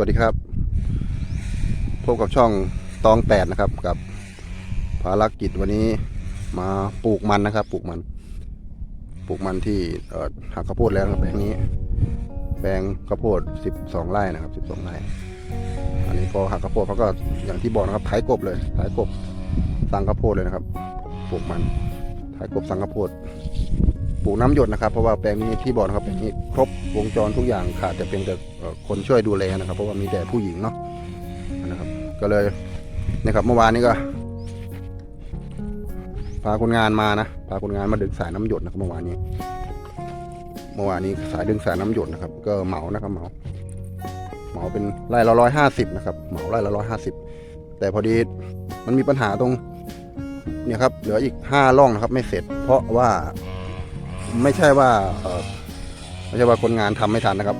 วัสดีครับ พบกับช่องตองแปดนะครับกับภารกิจวันนี้มาปลูกมันนะครับ ปลูกมัน ปลูกมันที่หักข้าวโพดแล้วนะแปลงนี้ แปลงข้าวโพดสิบสองไร่นะครับสิบสองไร่ อันนี้พอหักข้าวโพดเขาก็อย่างที่บอกนะครับไถกบเลยไถกบสั่งข้าวโพดเลยนะครับ ปลูกมันไถกบสั่งข้าวโพด ปลูกน้ำหยดนะครับ เพราะว่าแปลงนี้ที่บอกนะครับแปลงนี้ครบวงจรทุกอย่างขาดแต่เพียงแต่คนช่วยดูแลนะครับ เพราะว่ามีแต่ผู้หญิงเนาะนะครับ ก็เลยนะครับเมื่อวานนี้ก็พาคนงานมานะพาคนงานมาดึงสายน้ำหยดนะครับเมื่อวานนี้ เมื่อวานนี้สายดึงสายน้ำหยดนะครับ ก็เหมานะครับเหมา เหมาเป็นไร่ละร้อยห้าสิบนะครับเหมาไร่ละร้อยห้าสิบแต่พอดีมันมีปัญหาตรงเนี่ยครับเหลืออีกห้าร่องนะครับ ไม่เสร็จ เพราะว่า ไม่ใช่ว่าไม่ใช่ว่าคนงานทำไม่ทันนะครับ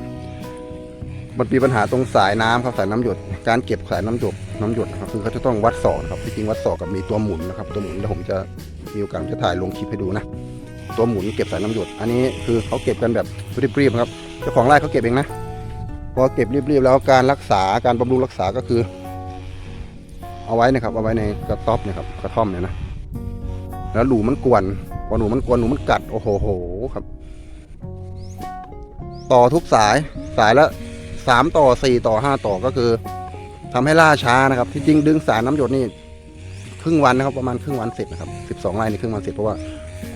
มันมีปัญหาตรงสายน้ำครับสายน้ำหยด การเก็บสายน้ำหยดน้ำหยดนะครับคือเขาจะต้องวัดศอกนะครับที่จริงวัดศอกกับมีตัวหมุนนะครับ ตัวหมุนเดี๋ยวผมจะมีโอกาสจะถ่ายลงคลิปให้ดูนะตัวหมุนเก็บสายน้ำหยด อันนี้คือเขาเก็บกันแบบรีบๆครับเจ้าของไร่เขาเก็บเองนะพอเก็บรีบๆแล้วการรักษาการบำรุงรักษาก็คือ เอาไว้นะครับเอาไว้ในกระต๊อบเนะครับกระท่อมเนี่ยนะแล้วหนูมันกวน พอหนูมันกวนหนูมันกัด โอ้โหโหครับ ต่อทุกสายสายละสามต่อสี่ต่อห้าต่อก็คือทำให้ล่าช้านะครับ ที่จริงดึงสายน้ำหยดนี่ครึ่งวันนะครับ ประมาณครึ่งวันเสร็จนะครับสิบสองไร่นี่ครึ่งวันเสร็จเพราะว่า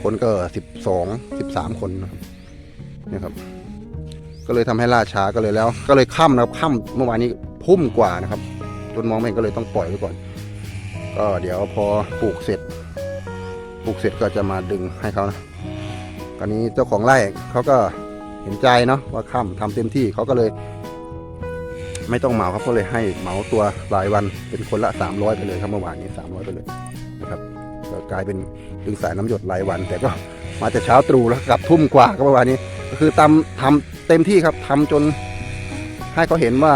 คนก็สิบสองสิบสามคนนะครับเนี่ยครับ ก็เลยทำให้ล่าช้าก็เลยแล้ว ก็เลยค่ำนะครับค่ำเมื่อวานนี้พุ่มกว่านะครับจนมองไม่เห็นก็เลยต้องปล่อยไว้ก่อน ก็เดี๋ยวพอปลูกเสร็จ ปลูกเสร็จก็จะมาดึงให้เขานะตอนนี้เจ้าของไร่เขาก็เห็นใจเนาะว่าค่ำทำเต็มที่เขาก็เลย ไม่ต้องเหมาครับก็เลยให้เหมาตัวรายวันเป็นคนละ 300 ไปเลยครับเมื่อวานนี้ 300 ไปเลยนะครับก็กลายเป็นดึงสายน้ำหยดรายวัน แต่ก็มาแต่เช้าตรู่แล้วกลับทุ่มกว่าก็เมื่อวานนี้ ก็คือทำทำเต็มที่ครับทำจนให้เขาเห็นว่า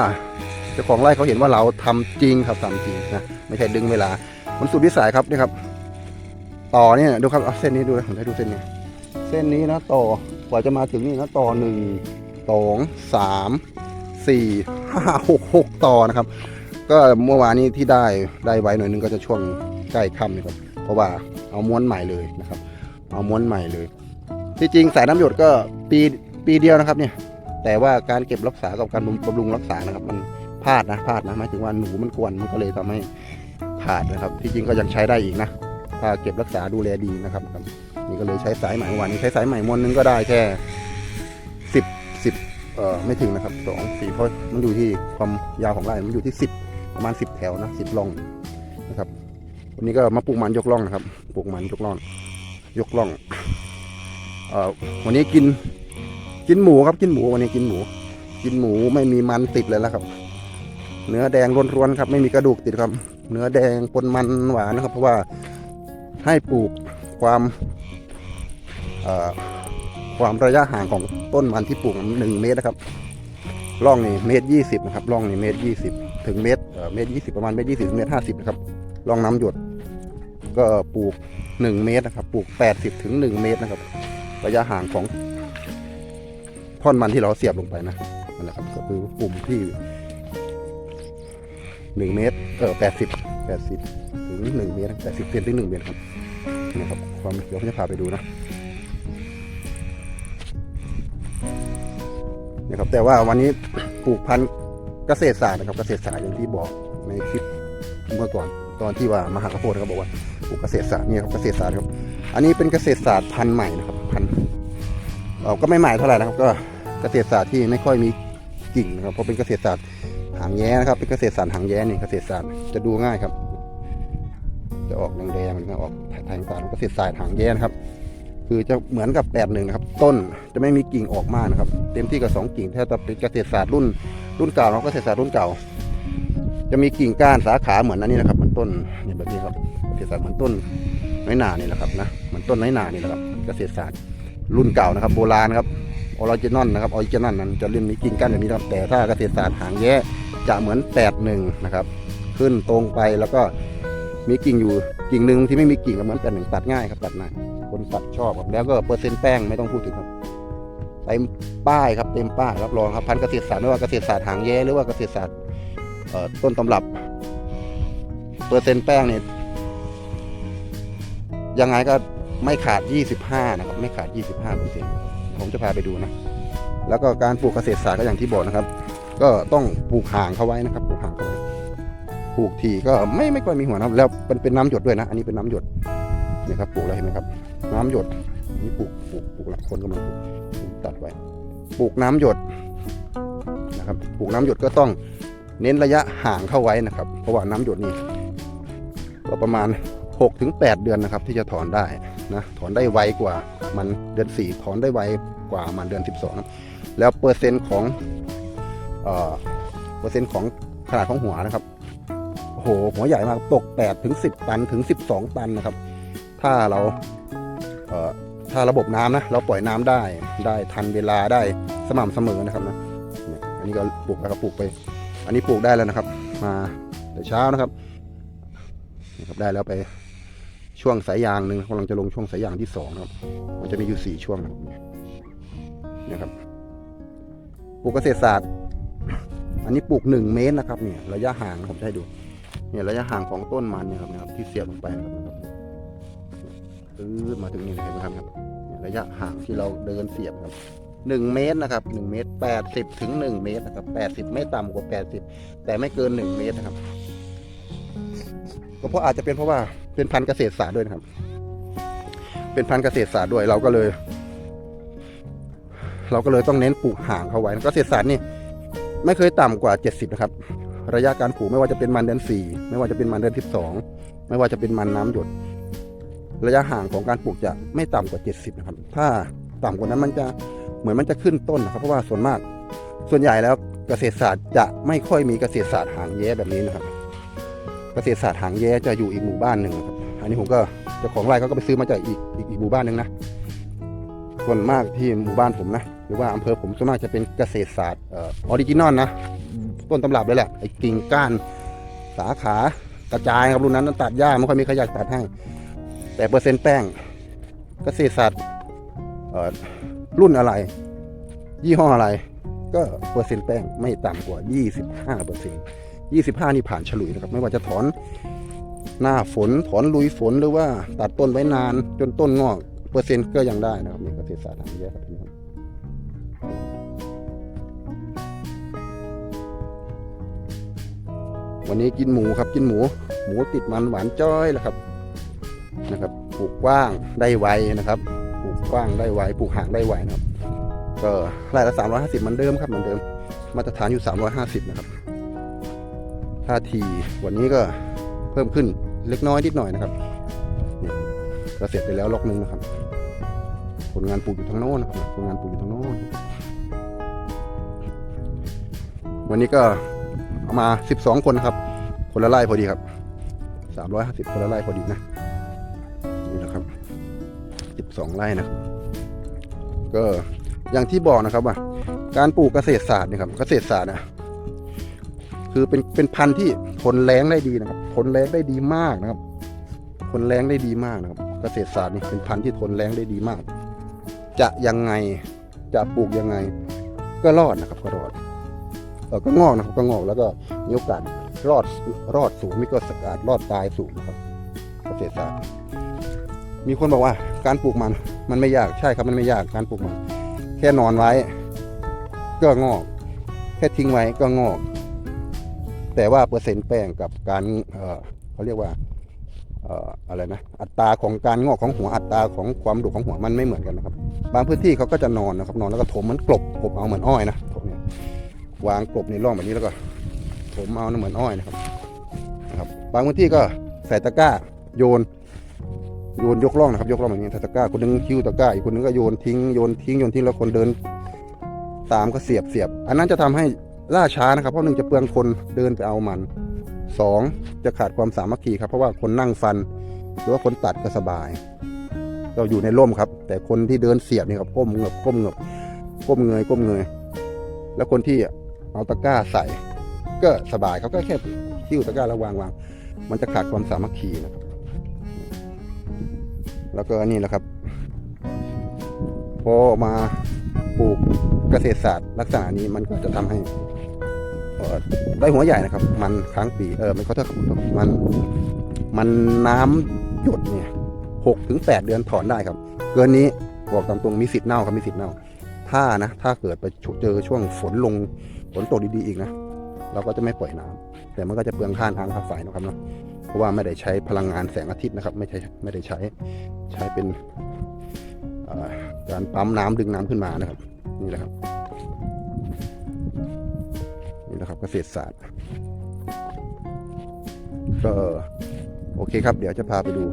เจ้าของไร่เขาเห็นว่าเราทำจริงครับทำจริงนะไม่ใช่ดึงเวลามันสุดวิสัยครับนี่ครับ ต่อเนี่ยดูครับเอาเส้นนี้ดูนะผมให้ดูเส้นนี้เส้นนี้นะต่อกว่าจะมาถึงนี่นะต่อหนึ่งสองสามสี่ห้าหกหกต่อนะครับ ก็เมื่อวานนี้ที่ได้ได้ไว้หน่อยนึงก็จะช่วงใกล้ค่ำนี่ครับเพราะว่าเอาม้วนใหม่เลยนะครับ เอาม้วนใหม่เลย ที่จริงสายน้ำหยดก็ปีปีเดียวนะครับเนี่ยแต่ว่าการเก็บรักษากับการบำรุงรักษานะครับ มันพลาดนะพลาดนะหมายถึงว่าหนูมันกวนมันก็เลยทำให้ขาดนะครับ ที่จริงก็ยังใช้ได้อีกนะ ถ้าเก็บรักษาดูแลดีนะครับ นี่ก็เลยใช้สายใหม่วานนี้ใช้สายใหม่มวนนึงก็ได้แค่สิบสิบเอ่อไม่ถึงนะครับสองสี่เพราะมันอยู่ที่ความยาวของไร่มันอยู่ที่สิบประมาณสิบแถวนะสิบร่องนะครับวันนี้ก็มาปลูกมันยกร่องนะครับปลูกมันยกร่อง ยกร่องเอ่อวันนี้กินกินหมูครับกินหมูวันนี้กินหมู กินหมูไม่มีมันติดเลยแล้วครับ เนื้อแดงร้วนๆครับ ไม่มีกระดูกติดครับ เนื้อแดงปนมันหวานนะครับ เพราะว่า ให้ปลูกความความระยะห่างของต้นมันที่ปลูกหนึ่งเมตรนะครับร่องนี่เมตรยี่สิบนะครับร่องนี่เมตรยี่สิบถึงเมตรเมตรยี่สิบประมาณเมตรยี่สิบเมตรห้าสิบนะครับร่องน้ำหยดก็ปลูกหนึ่งเมตรนะครับ ปลูกแปดสิบถึงหนึ่งเมตรนะครับ ระยะห่างของท่อนมันที่เราเสียบลงไปนะนั่นแหละครับก็คือกลุ่มที่หนึ่งเมตรเออแปดสิบแปดสิบ ถึงหนึ่งเมตรแปดสิบเซนถึงหนึ่งเมตรครับนี่ครับความเดี๋ยวผมจะพาไปดูนะนี่ครับแต่ว่าวันนี้ปลูกพันธุ์เกษตรศาสตร์นะครับเกษตรศาสตร์อย่างที่บอกในคลิปเมื่อก่อนตอนที่ว่ามหาข้าวโพดเขาบอกว่าปลูกเกษตรศาสตร์เนี่ยครับเกษตรศาสตร์ครับ อันนี้เป็นเกษตรศาสตร์พันธุ์ใหม่นะครับพันธุ์ก็ไม่ใหม่เท่าไหร่นะครับ ก็เกษตรศาสตร์ที่ไม่ค่อยมีกิ่งนะครับเพราะเป็นเกษตรศาสตร์หางแย้นะครับเป็นเกษตรศาสตร์หางแย้นี่เกษตรศาสตร์จะดูง่ายครับ จะออกแดงๆนะออกทางการเกษตรศาสตร์หางแย้นะครับ คือจะเหมือนกับแปดหนึ่งนะครับ ต้นจะไม่มีกิ่งออกมากนะครับ เต็มที่กับสองกิ่งถ้าจะเป็นเกษตรศาสตร์รุ่นรุ่นเก่าเราก็เกษตรศาสตร์รุ่นเก่า จะมีกิ่งก้านสาขาเหมือนอันนี้นะครับเหมือนต้นเนี่ยแบบนี้ครับเกษตรศาสตร์เหมือนต้นน้อยหนานี่แหละครับนะเหมือนต้นน้อยหนานี่แหละครับเกษตรศาสตร์รุ่นเก่านะครับ โบราณครับออริจินอลนะครับออริจินอลนั้นจะเล่นมีกิ่งก้านแบบนี้ครับแต่ถ้าเกษตรศาสตร์หางแย่จะเหมือนแปดหนึ่งนะครับ ขึ้นตรงไปแล้วก็ มีกิ่งอยู่กิ่งหนึ่งที่ไม่มีกิ่งก็เหมือนแปดหนึ่งตัดง่ายครับตัดง่ายคนตัดชอบครับแล้วก็เปอร์เซ็นต์แป้งไม่ต้องพูดถึงครับเต็มป้ายครับเต็มป้ายรับรองครับพันธุ์เกษตรศาสตร์ไม่ว่าเกษตรศาสตร์หางแย้หรือว่าเกษตรศาสตร์ต้นตำรับ เปอร์เซ็นต์แป้งเนี่ยยังไงก็ไม่ขาด 25 นะครับ ไม่ขาด 25เปอร์เซ็นต์ผมจะพาไปดูนะ แล้วก็การปลูกเกษตรศาสตร์ก็อย่างที่บอกนะครับ ก็ต้องปลูกห่างเขาไว้นะครับปลูกห่างเขาไว้ ลูกทีก็ไม่ไม่ค่อยมีหัวนะแล้วเป็นเป็นน้ำหยดด้วยนะ อันนี้เป็นน้ำหยดนี่ครับปลูกแล้วเห็นไหมครับ น้ำหยดนนี้ปลูกปลูกปลูกหลักคนกำลังปลูกตัดไว้ปลูกน้ำหยดนะครับปลูกน้ำหยดก็ต้องเน้นระยะห่างเข้าไว้นะครับ เพราะว่าน้ำหยดนี่ก็ประมาณ6ถึง8เดือนนะครับ ที่จะถอนได้นะถอนได้ไวกว่ามันเดือน 4 ถอนได้ไวกว่ามันเดือน 12นะแล้วเปอร์เซ็นต์ของเอ่อเปอร์เซ็นต์ของขนาดของหัวนะครับ หหัวใหญ่มากตก8ถึง10 ตันถึง 12 ตันนะครับ ถ้าเราเอ่อถ้าระบบน้ำนะเราปล่อยน้ำได้ได้ทันเวลาได้สม่ำเสมอนะครับนะอันนี้ก็ปลูกแล้วก็ปลูกไป อันนี้ปลูกได้แล้วนะครับ มาแต่เช้านะครับนี่ครับได้แล้วไปช่วงสายยางหนึ่งกำลังจะลงช่วงสายยางที่สองนะครับ มันจะมีอยู่สี่ช่วงนะครับเนี่ยครับปลูกเกษตรศาสตร์ อันนี้ปลูกหนึ่งเมตรนะครับเนี่ยระยะห่างผมจะให้ดู เนี่ยระยะห่างของต้นมันเนี่ยครับนะครับที่เสียบลงไปครับปื้ดมาถึงนี่เห็นไหมครับระยะห่างที่เราเดินเสียบครับหนึ่งเมตรนะครับหนึ่งเมตรแปดสิบถึงหนึ่งเมตรนะครับแปดสิบไม่ต่ำกว่าแปดสิบแต่ไม่เกินหนึ่งเมตรนะครับก็เพราะอาจจะเป็นเพราะว่าเป็นพันธุ์เกษตรศาสตร์ด้วยนะครับ เป็นพันธุ์เกษตรศาสตร์ด้วยเราก็เลย เราก็เลยต้องเน้นปลูกห่างเขาไว้เกษตรศาสตร์นี่ไม่เคยต่ำกว่า70นะครับ ระยะการปลูกไม่ว่าจะเป็นมันเดือน4ไม่ว่าจะเป็นมันเดือน12ไม่ว่าจะเป็นมันน้ำหยด ระยะห่างของการปลูกจะไม่ต่ำกว่า 70 นะครับ ถ้าต่ำกว่านั้นมันจะเหมือนมันจะขึ้นต้นนะครับ เพราะว่าส่วนมาก ส่วนใหญ่แล้วเกษตรศาสตร์จะไม่ค่อยมีเกษตรศาสตร์หางแย้แบบนี้นะครับ เกษตรศาสตร์หางแย้จะอยู่อีกหมู่บ้านหนึ่งครับอันนี้ผมก็เจ้าของไร่เขาก็ไปซื้อมาจากอีกอีกอีกหมู่บ้านหนึ่งนะส่วนมากที่หมู่บ้านผมนะ หรือว่าอำเภอผมส่วนมากจะเป็นเกษตรศาสตร์ออริจินอลนะ ต้นตำรับเลยแหละไอ้กิ่งก้านสาขากระจายครับรุ่นนั้นตัดหญ้าไม่ค่อยมีใครอยากตัดให้ แต่เปอร์เซ็นต์แป้งเกษตรศาสตร์รุ่นอะไร ยี่ห้ออะไร ก็เปอร์เซ็นต์แป้งไม่ต่ำกว่า 25เปอร์เซ็นต์25 นี่ผ่านฉลุยนะครับ ไม่ว่าจะถอนหน้าฝนถอนลุยฝนหรือว่าตัดต้นไว้นานจนต้นงอก เปอร์เซ็นต์ก็ยังได้นะครับนี่เกษตรศาสตร์ทางเยอะครับพี่น้อง วันนี้กินหมูครับกินหมู หมูติดมันหวานจ้อยแล้วครับนะครับปลูกกว้างได้ไวนะครับปลูกกว้างได้ไวปลูกห่างได้ไวนะครับ ก็ไร่ละสามร้อยห้าสิบเหมือนเดิมครับเหมือนเดิม มาตรฐานอยู่สามร้อยห้าสิบนะครับท่าทีวันนี้ก็เพิ่มขึ้นเล็กน้อยนิดหน่อยนะครับนี่ก็เสร็จไปแล้วล็อกหนึงนะครับ ผลงานปลูกอยู่ทางโน้นนะครับผลงานปลูกอยู่ทางโน้นวันนี้ก็ เอามา 12 คนครับ คนละไร่พอดีครับ 350 คนละไร่พอดีนะนี่นะครับ 12 ไร่นะครับ ก็อย่างที่บอกนะครับว่า การปลูกเกษตรศาสตร์เนี่ยครับเกษตรศาสตร์นะคือเป็นเป็นพันธุ์ที่ทนแรงได้ดีนะครับทนแรงได้ดีมากนะครับทนแรงได้ดีมากนะครับเกษตรศาสตร์นี่เป็นพันธุ์ที่ทนแรงได้ดีมาก จะยังไงจะปลูกยังไง ก็รอดนะครับก็รอด ก็งอกนะครับก็งอกแล้วก็มีโอกาสรอดรอดสูงมีก็สกาดรอดตายสูงนะครับเกษตรศาสตร์มีคนบอกว่าการปลูกมัน มันไม่ยากใช่ครับมันไม่ยากการปลูกมัน แค่นอนไว้ ก็งอก แค่ทิ้งไว้ก็งอก แต่ว่าเปอร์เซ็นต์แป้งกับการเออเขาเรียกว่าอะไรนะอัตราของการงอกของหัวอัตราของความดุของหัวมันไม่เหมือนกันนะครับ บางพื้นที่เขาก็จะนอนนะครับนอนแล้วก็ถมเหมันกลบกลบเอาเหมือนอ้อยนะถ วางกลบในร่องแบบนี้แล้วก็ถมเอาเหมือนอ้อยนะครับนะครับบางพื้นที่ก็ใส่ตะกร้าโยนโยนยกร่องนะครับยกร่องแบบนี้ใส่ตะกร้าคนหนึงคิ้วตะกร้าอีกคนหนึงก็โยนทิ้งโยนทิ้งโยนทิ้งแล้วคนเดิน ตามก็เสียบเสียบ อันนั้นจะทำให้ล่าช้านะครับ เพราะหนึ่งจะเปลืองคนเดินไปเอามันสองจะขาดความสามัคคีครับเพราะว่าคนนั่งฟัน หรือว่าคนตัดก็สบาย เราอยู่ในร่มครับ แต่คนที่เดินเสียบนี่ครับก้มเงบก้มเงบก้มเงยก้มเงย แล้วคนที่ เอาตะกร้าใส่ ก็สบายเขาก็แค่คิ้วตะกร้าแล้ววางวางมันจะขาดความสามัคคีนะครับ แล้วก็นี่แหละครับ พอมาปลูกเกษตรศาสตร์ลักษณะนี้มันก็จะทำให้ได้หัวใหญ่นะครับ มันค้างปีเออมันเขาเท่ากับมันมันน้ำหยดเนี่ยหกถึงแปดเดือนถอนได้ครับ เกินนี้บอกตามตรงมีสิทธิ์เน่าครับมีสิทธิ์เน่า ถ้านะ ถ้าเกิดไปเจอช่วงฝนลง ฝนตกดีๆอีกนะ เราก็จะไม่ปล่อยน้ำแต่มันก็จะเปลืองค่าน้ำค่าไฟนะครับเนาะเพราะว่าไม่ได้ใช้พลังงานแสงอาทิตย์นะครับ ไม่ใช่ไม่ได้ใช้ใช้เป็นการปั๊มน้ำดึงน้ำขึ้นมานะครับ นี่แหละครับ นี่แหละครับเกษตรศาสตร์ก็โอเคครับ เดี๋ยวจะพาไปดู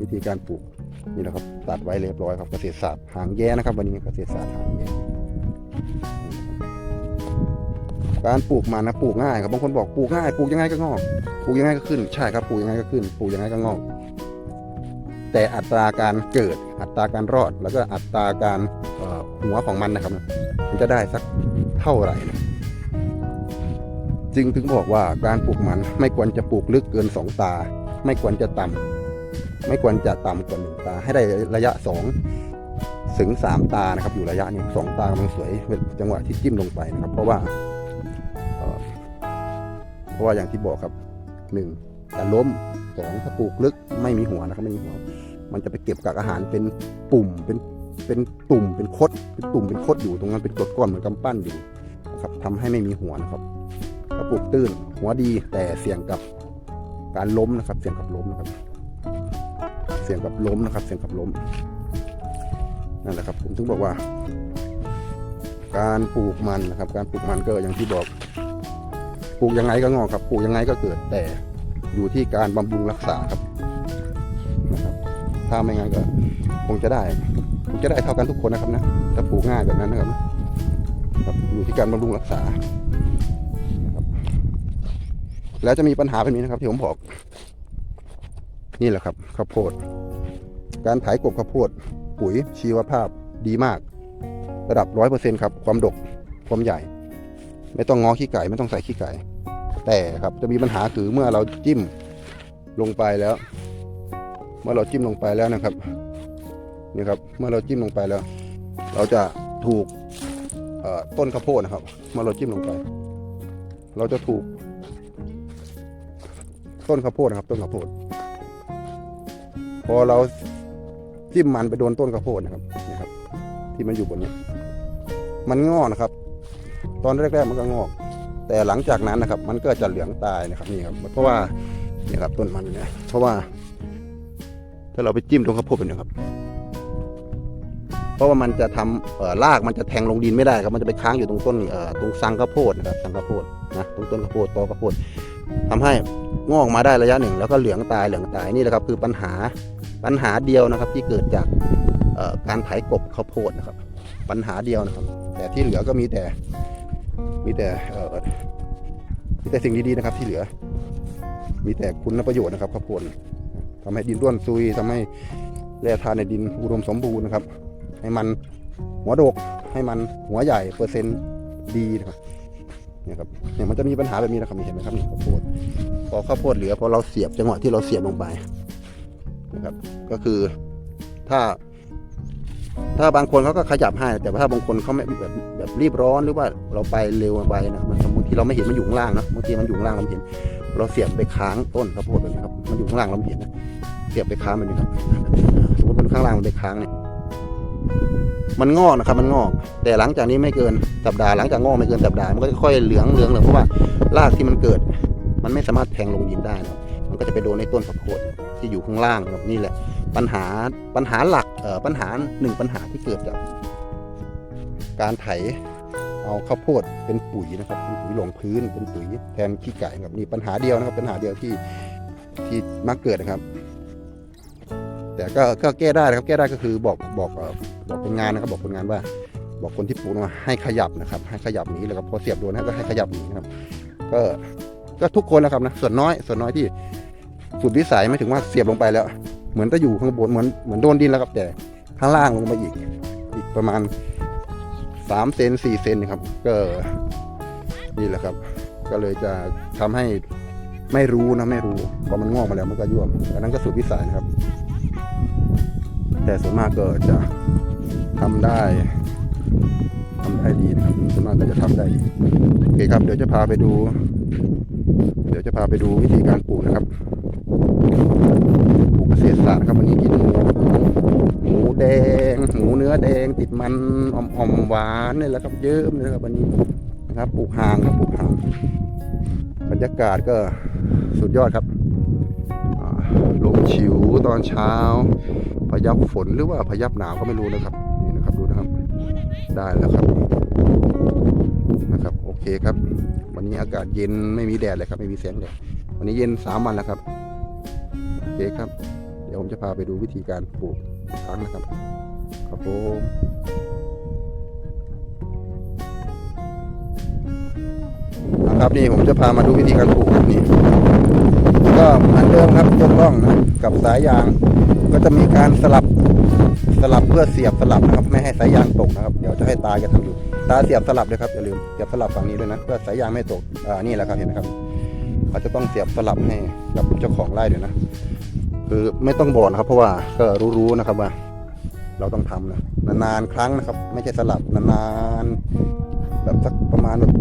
วิธีการปลูกนี่แหละครับตัดไว้เรียบร้อยครับเกษตรศาสตร์หางแย่นะครับ วันนี้เกษตรศาสตร์หางแย่ การปลูกมันนะปลูกง่ายครับบางคนบอกปลูกง่ายปลูกยังไงก็งอกปลูกยังไงก็ขึ้นใช่ครับปลูกยังไงก็ขึ้นปลูกยังไงก็งอก แต่อัตราการเกิด อัตราการรอดแล้วก็อัตราการหัวของมันนะครับ มันจะได้สักเท่าไหร่นะจึงถึงบอกว่าการปลูกมันไม่ควรจะปลูกลึกเกินสองตา ไม่ควรจะต่ำไม่ควรจะต่ำกว่าหนึ่งตา ให้ได้ระยะสองถึงสามตานะครับ อยู่ระยะนี้สองตากำลังสวยเป็นจังหวะที่จิ้มลงไปนะครับ เพราะว่า เพราะว่าอย่างที่บอกครับหนึ่งการล้มสองถ้าปลูกลึกไม่มีหัวนะครับไม่มีหัว มันจะไปเก็บกากอาหารเป็นปุ่มเป็นเป็นตุ่มเป็นคดเป็นตุ่มเป็นคดอยู่ตรงนั้นเป็นกรดก้อนเหมือนกำปั้นอยู่นะครับทำให้ไม่มีหัวนะครับถ้าปลูกตื้นหัวดีแต่เสี่ยงกับการล้มนะครับ เสี่ยงกับล้มนะครับ เสี่ยงกับล้มนะครับ เสี่ยงกับล้มนั่นแหละครับ ผมถึงบอกว่า การปลูกมันนะครับ การปลูกมันก็อย่างที่บอก ปลูกยังไงก็งอกครับปลูกยังไงก็เกิดแต่อยู่ที่การบำรุงรักษาครับนะครับถ้าไม่งั้นก็คงจะได้คงจะได้เท่ากันทุกคนนะครับนะถ้าปลูกง่ายแบบนั้นนะครับครับอยู่ที่การบำรุงรักษาแล้วจะมีปัญหาแบบนี้นะครับที่ผมบอก นี่แหละครับข้าวโพด การไถกบข้าวโพด ปุ๋ยชีวภาพดีมาก ระดับร้อยเปอร์เซ็นครับ ความดก ความใหญ่ ไม่ต้องงอขี้ไก่ไม่ต้องใส่ขี้ไก่ แต่ครับจะมีปัญหาคือเมื่อเราจิ้มลงไปแล้ว เมื่อเราจิ้มลงไปแล้วนะครับนี่ครับ เมื่อเราจิ้มลงไปแล้ว เราจะถูกต้นข้าวโพดนะครับ เมื่อเราจิ้มลงไป เราจะถูก ต้นข้าวโพดนะครับ ต้นข้าวโพดพอเราจิ้มมันไปโดนต้นข้าวโพดนะครับนี่ครับ ที่มันอยู่บนนี้ มันงอนะครับ ตอนแรกๆมันก็งอก แต่หลังจากนั้นนะครับ มันก็จะเหลืองตายนะครับนี่ครับเพราะว่านี่ครับต้นมันเนี่ยเพราะว่า ถ้าเราไปจิ้มตรงข้าวโพดเป็นนะครับ เพราะว่ามันจะทำเอ่อรากมันจะแทงลงดินไม่ได้ครับ มันจะไปค้างอยู่ตรงต้นเอ่อตรงซังข้าวโพดนะครับซังข้าวโพดนะตรงต้นข้าวโพดตอข้าวโพดทำให้งอกมาได้ระยะหนึ่ง แล้วก็เหลืองตายเหลืองตายนี่แหละครับ คือปัญหาปัญหาเดียวนะครับ ที่เกิดจากเอ่อการไถกบข้าวโพดนะครับ ปัญหาเดียวนะครับ แต่ที่เหลือก็มีแต่ มีแต่มีแต่สิ่งดีๆนะครับที่เหลือ มีแต่คุณประโยชน์นะครับข้าวโพดทำให้ดินร่วนซุยทำให้แร่ธาตุในดินอุดมสมบูรณ์นะครับ ให้มันหัวโดกให้มันหัวใหญ่เปอร์เซ็นต์ดีนะครับเนี่ยครับเนี่ยมันจะมีปัญหาแบบนี้นะครับนี่เห็นไหมครับนี่ข้าวโพดพอข้าวโพดเหลือพอเราเสียบจังหวะที่เราเสียบลงไปนะครับ ก็คือถ้า ถ้าบางคนเขาก็ขยับให้ แต่ถ้าบางคนเขาไม่แบบแบบรีบร้อนหรือว่าเราไปเร็วไปนะมันบางทีเราไม่เห็นมันอยู่ข้างล่างนะบางทีมันอยู่ข้างล่างเราเห็น เราเสียบไปค้างต้นข้าวโพดแบบนี้ครับมันอยู่ข้างล่างเราเห็นนะเสียบไปค้างมันนี่ครับสมมติมันข้างล่างมันไปค้างเนี่ยมันงอกนะครับมันงอก แต่หลังจากนี้ไม่เกินสัปดาห์หลังจากงอกไม่เกินสัปดาห์มันก็จะค่อยเหลืองเหลืองเหลืองเพราะว่ารากที่มันเกิด มันไม่สามารถแทงลงดินได้นะมันก็จะไปโดนในต้นข้าวโพดที่อยู่ข้างล่างครับนี่แหละ ปัญหาปัญหาหลักเอ่อปัญหาหนึ่งปัญหาที่เกิดจาก การไถเอาข้าวโพดเป็นปุ๋ยนะครับเป็นปุ๋ยลงพื้นเป็นปุ๋ยแทนขี้ไก่ครับนี่ปัญหาเดียวนะครับปัญหาเดียวที่ที่มักเกิดนะครับ แต่ก็ก็แก้ได้นะครับ แก้ได้ก็คือบอกบอกเออบอกคนงานนะครับ บอกคนงานว่า บอกคนที่ปลูกว่าให้ขยับนะครับ ให้ขยับหนีแล้วก็พอเสียบโดนก็ให้ขยับหนีนะครับ ก็ก็ทุกคนนะครับนะส่วนน้อย ส่วนน้อยที่สุดวิสัยไม่ถึงว่าเสียบลงไปแล้ว เหมือนจะอยู่ข้างบนเหมือนเหมือนโดนดินแล้วครับ แต่ข้างล่างลงมาอีก อีกประมาณสามเซนสี่เซนนะครับ ก็นี่แหละครับ ก็เลยจะทำให้ไม่รู้นะไม่รู้พอมันงอกมาแล้วมันก็ย่วมอันนั้นก็สุดวิสัยนะครับ แต่ส่วนมากก็จะทำได้ทำได้ดีนะครับส่วนมากก็จะทำได้โอเคครับ เดี๋ยวจะพาไปดู เดี๋ยวจะพาไปดูวิธีการปลูกนะครับ เกษตรศาสตร์นะครับวันนี้กินหมูหมูแดงหมูเนื้อแดงติดมันอ่อมๆหวานนี่แหละครับเยอะเลยครับวันนี้นะครับปลูกห่างครับปลูกห่างบรรยากาศก็สุดยอดครับลมฉิวตอนเช้า พยับฝนหรือว่าพยับหนาวก็ไม่รู้นะครับนี่นะครับดูนะครับ ได้แล้วครับนะครับโอเคครับ วันนี้อากาศเย็นไม่มีแดดเลยครับไม่มีแสงแดดวันนี้เย็นสามวันแล้วครับโอเคครับ ดี๋ยวผมจะพาไปดูวิธีการปลูกครั้งนะครับ ครับผมนะครับนี่ผมจะพามาดูวิธีการปลูกนี่ก็เหมือนเดิมครับต้นร่องนะกับสายยาง ก็จะมีการสลับสลับเพื่อเสียบสลับนะครับ ไม่ให้สายยางตกนะครับเดี๋ยวจะให้ตาแกทำอยู่ตาเสียบสลับเลยครับอย่าลืมเสียบสลับฝั่งนี้ด้วยนะเพื่อสายยางไม่ตกอ่านี่แหละครับเห็นไหมครับเขาจะต้องเสียบสลับให้กับเจ้าของไร่ด้วยนะ คือไม่ต้องบอกนะครับ เพราะว่าก็รู้ๆนะครับว่า เราต้องทำนะนานๆครั้งนะครับ ไม่ใช่สลับนานๆแบบสักประมาณแบบ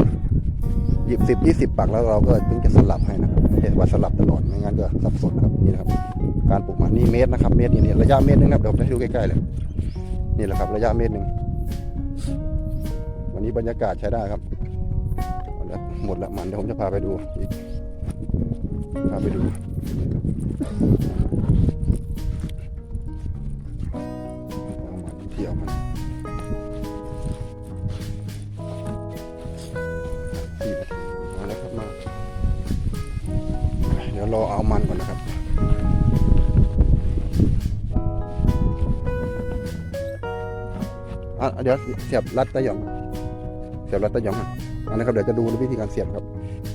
หยิบสิบยี่สิบปักแล้วเราก็ถึงจะสลับให้นะครับไม่ใช่ว่าสลับตลอดไม่งั้นก็สับสนนะครับนี่นะครับ การปลูกมันนี่เมตรนะครับ เมตรนี่นี่ระยะเมตรนึงนะเดี๋ยวผมจะให้ดูใกล้ๆเลยนี่แหละครับ ระยะเมตรหนึ่งวันนี้บรรยากาศใช้ได้ครับหมดละมันเดี๋ยวผมจะพาไปดูอีกพาไปดู เอามันเที่ยวมันสี่นาทีมาแล้วครับมา เดี๋ยวรอเอามันก่อนนะครับอะเดี๋ยวเสียบรัดตะหยองเสียบรัดตะหยองอันนะครับเดี๋ยวจะดูวิธีการเสียบครับ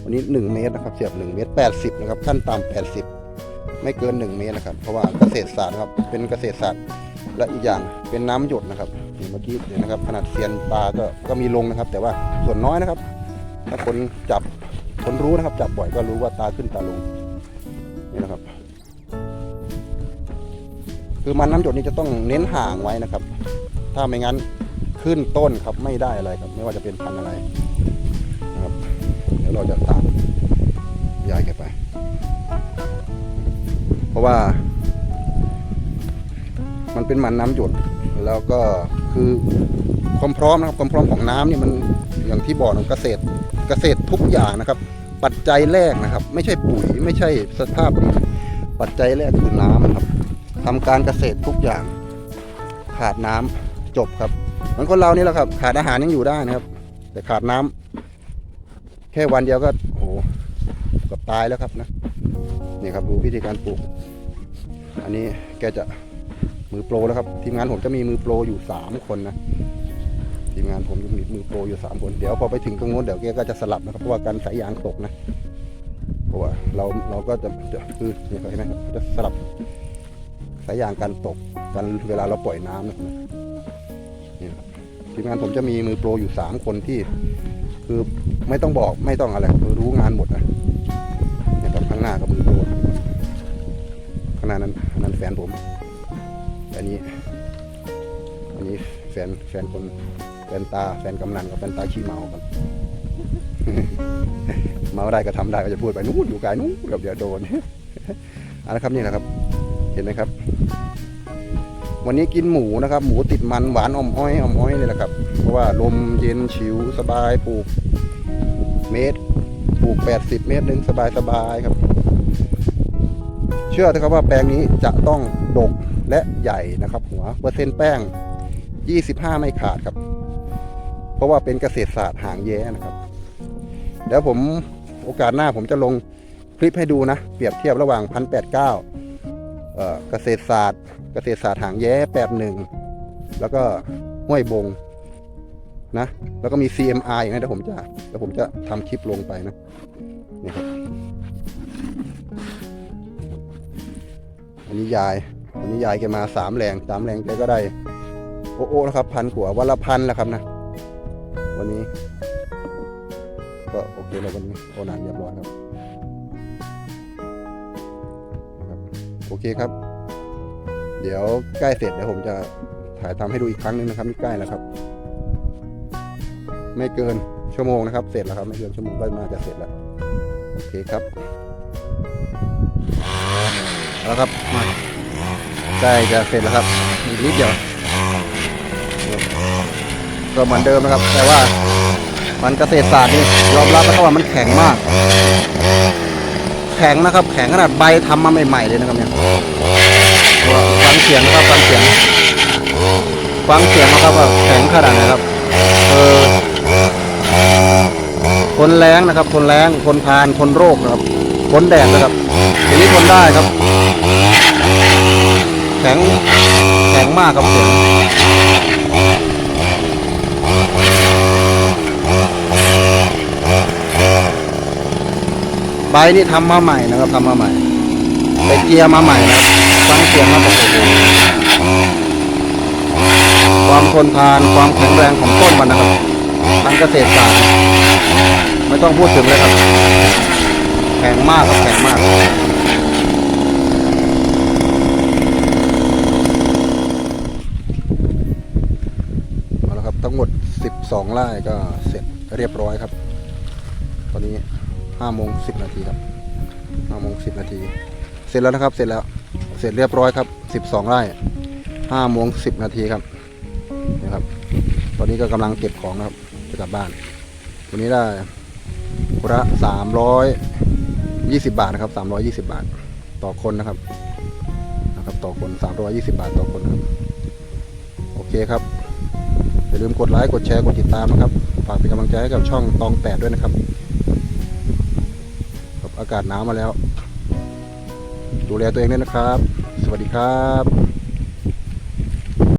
วันนี้ 1 เมตรนะครับ เสียบ 1 เมตร 80 นะครับ ขั้นต่ำ80 ไม่เกิน 1 เมตรนะครับ เพราะว่าเกษตรศาสตร์ครับเป็นเกษตรศาสตร์และอีกอย่างเป็นน้ำหยดนะครับเมื่อกี้เดี๋ยวนะครับขนาดเซียนปลาก็ก็มีลงนะครับ แต่ว่าส่วนน้อยนะครับ ถ้าคนจับคนรู้นะครับ จับบ่อยก็รู้ว่าตาขึ้นตาลงนี่นะครับ คือมันน้ำหยดนี่จะต้องเน้นห่างไว้นะครับ ถ้าไม่งั้นขึ้นต้นครับไม่ได้อะไรครับ ไม่ว่าจะเป็นพันอะไรนะครับ เดี๋ยวเราจะตามยายแกไป เพราะว่า มันเป็นมันน้ำหยดแล้วก็คือความพร้อมนะครับความพร้อมของน้ำนี่มันอย่างที่บอกนะเกษตรเกษตรทุกอย่างนะครับ ปัจจัยแรกนะครับ ไม่ใช่ปุ๋ยไม่ใช่สภาพดินปัจจัยแรกคือน้ำครับทำการเกษตรทุกอย่าง ขาดน้ำจบครับเหมือนคนเรานี่แหละครับ ขาดอาหารยังอยู่ได้นะครับ แต่ขาดน้ำแค่วันเดียวก็โอ้โหกับตายแล้วครับนะ นี่ครับดูวิธีการปลูก อันนี้แกจะมือโปรแล้วครับ ทีมงานผมจะมีมือโปรอยู่สามคนนะทีมงานผมจะมีมือโปรอยู่สามคนเดี๋ยวพอไปถึงตรงโน้นเดี๋ยวแกก็จะสลับนะครับเพราะว่าการสายยางตกนะเพราะว่าเราเราก็จะคือเนี่ยเห็นไหมครับจะสลับสายยางการตกกันเวลาเราปล่อยน้ำนะครับนี่ครับทีมงานผมจะมีมือโปรอยู่สามคนที่ คือไม่ต้องบอกไม่ต้องอะไรคือรู้งานหมดนะางหน้าก็มือโปรข้างหน้านั้นนั้นแฟนผมอันนี้ อันนี้แฟนแฟนคนแฟนตาแฟนกำนันกับแฟนตาขี้เมากันเมาได้ก็ทำได้ก็จะพูดไปนู้นอยู่ไกลนู้นเกับเดี๋ยวโดนอันนะครับนี่นะครับ เห็นไหมครับ วันนี้กินหมูนะครับ หมูติดมันหวานอมอ้อยอมอ้อยนี่แหละครับ เพราะว่าลมเย็นชิวสบายปลูก เมตร ลูก 80 เมตรหนึ่งสบายสบายครับ เชื่อเถอะครับว่าแปลงนี้จะต้องดกและใหญ่นะครับ หัวเปอร์เซ็นต์แป้ง 25 ไม่ขาดครับ เพราะว่าเป็นเกษตรศาสตร์หางแย้นะครับ เดี๋ยวผมโอกาสหน้าผมจะลงคลิปให้ดูนะ เปรียบเทียบระหว่าง 1,089เอ่อเกษตรศาสตร์ เกษตรศาสตร์หางแย้81 แล้วก็ห้วยบงนะ แล้วก็มี CMR อย่างนี้เดี๋ยวผมจะเดี๋ยวผมจะทำคลิปลงไปนะ นนี้ยายอันนี้ยายแกมาสามแรงสามแรงแกก็ได้ โอ้โอ้แล้วครับ พันกว่าวันละพันแล้วครับนะ วันนี้ ก็โอเคแล้ววันนี้โอนานเรียบร้อยครับโอเคครับ เดี๋ยวใกล้เสร็จเดี๋ยวผมจะถ่ายทำให้ดูอีกครั้งหนึงนะครับนี่ใกล้แล้วครับ ไม่เกินชั่วโมงนะครับ เสร็จแล้วครับ ไม่เกินชั่วโมงก็น่าจะเสร็จแล้ว โอเคครับ แล้วครับมาใกล้จะเสร็จแล้วครับอีกนิดเดียวก็เหมือนเดิมนะครับ แต่ว่ามันเกษตรศาสตร์นี่ยอมรับนะครับว่ามันแข็งมาก แข็งนะครับ แข็งขนาดใบทำมาใหม่ๆเลยนะครับเนี่ยฟังเสียงนะครับฟังเสียงฟังเสียงนะครับว่าแข็งขนาดไหนครับเออคนแรงนะครับ คนแรงคนพานคนโรคนะครับ คนแดดนะครับทีนี้ทนได้ครับ แข็งแข็งมากครับเสียงใบนี่ทำมาใหม่นะครับทำมาใหม่ไปเกียร์มาใหม่นะครับฟังเสียงครับโอ้โหความทนทานความแข็งแรงของต้นมันนะครับทางเกษตรศาสตร์ไม่ต้องพูดถึงเลยครับ แข็งมากครับแข็งมาก เอาละครับทั้งหมด 12 ไร่ก็เสร็จเรียบร้อยครับ ตอนนี้5โมง10 นาทีครับ5โมง10 นาที เสร็จแล้วนะครับ เสร็จแล้ว เสร็จเรียบร้อยครับ 12 ไร่5โมง10 นาทีครับนะครับ ตอนนี้ก็กำลังเก็บของนะครับจะกลับบ้าน วันนี้ได้คนละสามร้อย ยี่สิบาทนะครับสามร้อยี่สิบาท ต่อคนนะครับนะครับ ต่อคนสามร้อยี่สิบาทต่อคนครับ โอเคครับอย่าลืมกดไลค์กดแชร์กดติดตามนะครับฝากเป็นกำลังใจให้กับช่องตองแปดด้วยนะครับครับอากาศหนาวมาแล้ว ดูแลตัวเองด้วยนะครับ สวัสดีครับ